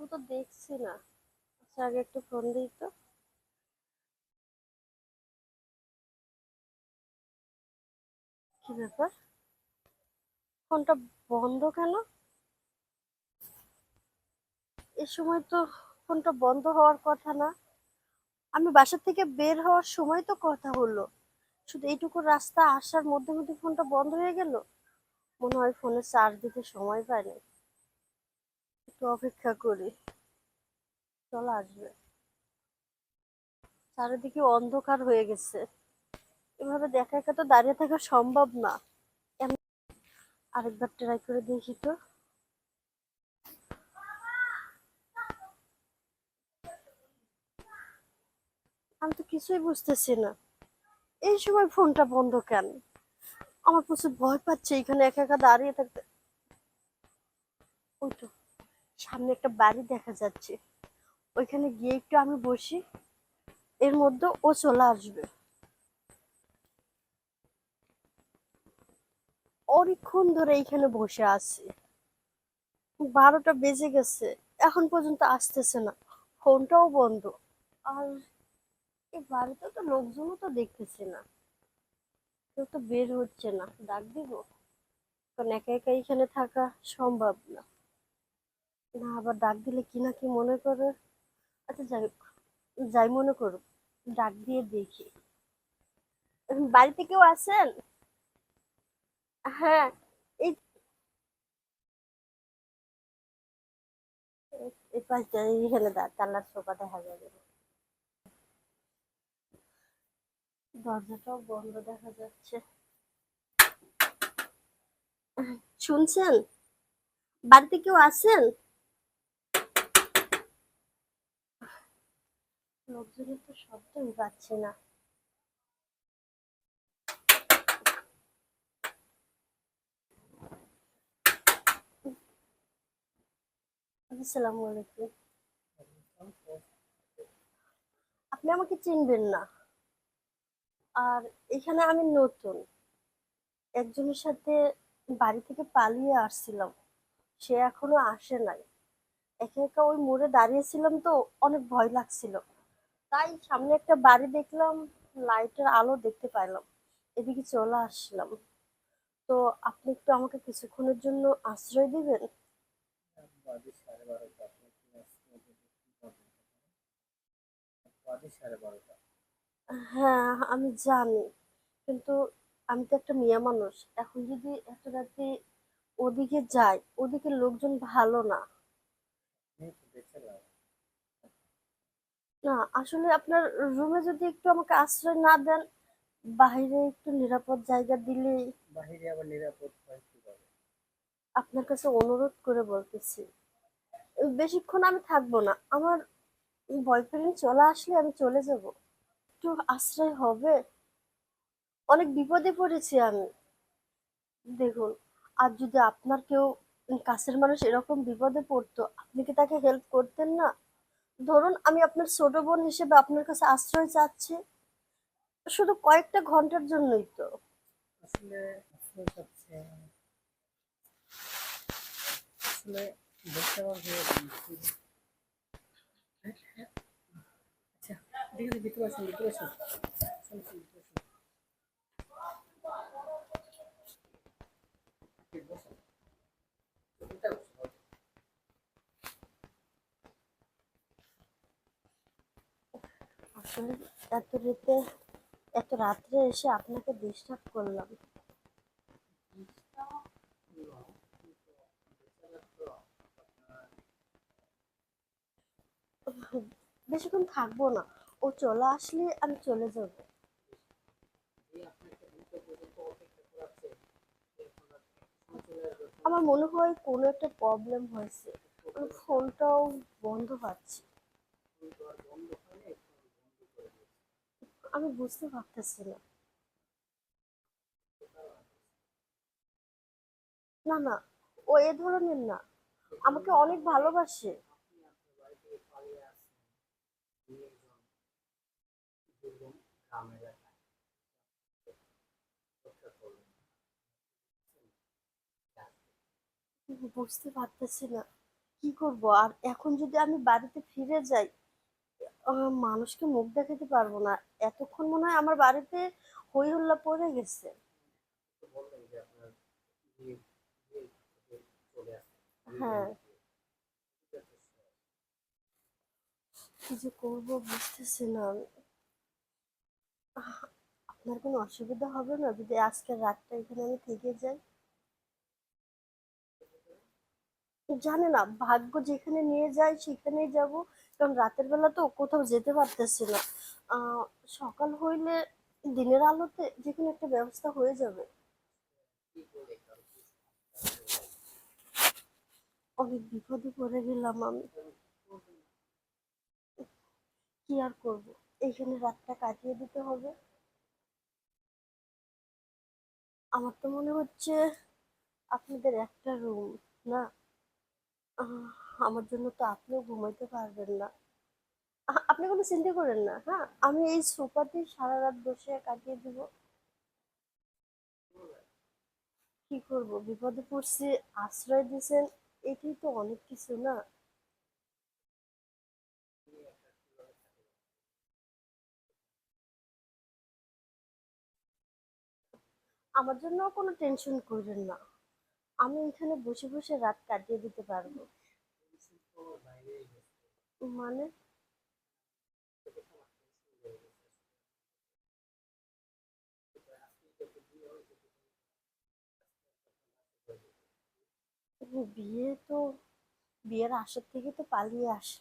ও তো দেখছি না। আচ্ছা আগে একটু ফোন দিই তো। কি ব্যাপার? ফোনটা বন্ধ কেন? এ সময় তো ফোনটা বন্ধ হওয়ার কথা না। আমি বাসা থেকে বের হওয়ার সময় তো কথা হলো। শুধু এইটুকু রাস্তা আসার মধ্যে মধ্যে ফোনটা বন্ধ হয়ে গেল? মনে হয় ফোনে চার্জ দিতে সময় পাইনি একটু অপেক্ষা করি। চলে আসবে। চারিদিকে অন্ধকার হয়ে গেছে। এভাবে দেখা একা তো দাঁড়িয়ে থাকা সম্ভব না। আরেকবার ট্রাই করে দেখি তো। আমি তো কিছুই বুঝতেছি না। এই সময় ফোনটা বন্ধ কেন? আমার প্রচুর ভয় পাচ্ছে এখানে একা একা দাঁড়িয়ে থাকতে। ওই তো। সামনে একটা বাড়ি দেখা যাচ্ছে। ওইখানে গিয়ে একটু আমি বসি, এর মধ্যে ও চলে আসবে। অনেকক্ষণ ধরে এইখানে বসে আছি। বারোটা বেজে গেছে, এখন পর্যন্ত আসতেছে না। ফোনটাও বন্ধ। আর এই বাড়িতে তো লোকজনও তো দেখতেছে না। কেউ তো বের হচ্ছে না। ডাক দিব? কারণ একা একা এখানে থাকা সম্ভব না। না, আবার ডাক দিলে কি না কি মনে করে? আচ্ছা যাই যাই মনে করুক, ডাক দিয়ে দেখি। বাড়িতে কেউ আছেন? হ্যাঁ দেখা দরজাটাও বন্ধ দেখা যাচ্ছে। শুনছেন? বাড়িতে কেউ আছেন? লোকজনের তো শব্দই পাচ্ছি না। আসসালামু আলাইকুম। আপনি আমাকে চিনবেন না। আর এখানে আমি নতুন। একজনের সাথে বাড়ি থেকে পালিয়ে আসছিলাম। সে এখনও আসে নাই। একা একা ওই মোড়ে দাঁড়িয়েছিলাম তো অনেক ভয় লাগছিল। তাই সামনে একটা বাড়ি দেখলাম, লাইটের আলো দেখতে পাইলাম, এদিকে চলে আসলাম। তো আপনি একটু আমাকে কিছুক্ষণের জন্য আশ্রয় দিবেন? হ্যাঁ আমি জানি, কিন্তু আমি তো একটা মেয়ে মানুষ। এখন যদি এত রাতে ওদিকে যাই, ওদিকে লোকজন ভালো না। দেখছিলাম না আসলে আপনার রুমে যদি একটু আমাকে আশ্রয় না দেন বাইরে একটু নিরাপদ জায়গা দিলেই বাহিরে আবার নিরাপদ হয় কীভাবে? আপনার কাছে অনুরোধ করে বলতেছি। বেশিক্ষণ আমি থাকব না আমার বয়ফ্রেন্ড চলে আসলে আমি চলে যাব। একটু আশ্রয় হবে। অনেক বিপদে পড়েছি আমি। দেখুন আর যদি আপনার কেউ কাছের মানুষ এরকম বিপদে পড়তো আপনি কি তাকে হেল্প করতেন না? ধরুন আমি আপনার ছোট বোন হিসেবে আপনার কাছে আশ্রয় চাচ্ছি, শুধু কয়েকটা ঘণ্টার জন্যই তো। আসলে দেখতে পাচ্ছি আচ্ছা ঠিক আছে আসুন, আসুন, ভিতরে আসুন। ঠিক, বসুন। ভিতরে বসুন, বসুন। আসলে এত রাতে, এত রাত্রে এসে আপনাকে ডিস্টার্ব করলাম। বেশিক্ষণ থাকব না। ও চলে আসলে আমি চলে যাব। আমার মনে হয় কোনো একটা প্রবলেম হয়েছে। ফোনটাও বন্ধ পাচ্ছি। আমি বুঝতে পারতেছি না না না ও এ ধরনের না। আমাকে অনেক ভালোবাসে। বুঝতে পারতেছি না। কি করব? আর এখন যদি আমি বাড়িতে ফিরে যাই মানুষকে মুখ দেখাতে পারব না। এতক্ষণ মনে হয় আমার বাড়িতে হই হল্লা পড়ে গেছে। হ্যাঁ। কি করব বুঝতেছি না। আপনার কোনো অসুবিধা হবে না? যদি আজকের রাতটা এখানে আমি থেকে যাই। জানে না, ভাগ্য যেখানে নিয়ে যায় সেখানেই যাব। কারণ রাতের বেলা তো কোথাও যেতে পারতেছি না। সকাল হইলে দিনের আলোতে যে কোনো একটা ব্যবস্থা হয়ে যাবে। অনেক বিপদে পড়ে গেলাম আমি। কি আর করব? এইখানে রাতটা কাটিয়ে দিতে হবে। আমার তো মনে হচ্ছে আপনাদের একটা রুম, না? আমার জন্য তো আপনিও ঘুমাইতে পারবেন না। আপনি কোনো চিন্তা করেন না হ্যাঁ? আমি এই সোফাতেই সারা রাত বসে কাটিয়ে দিব। কি করব? বিপদে পড়ছি, আশ্রয় দিয়েছেন, এটাই তো অনেক কিছু না? আমার জন্য কোনো টেনশন করবেন না। আমি এখানে বসে বসে রাত কাটিয়ে দিতে পারব। মানে? বিয়ে তো, বিয়ের আসার থেকে তো পালিয়ে আসলাম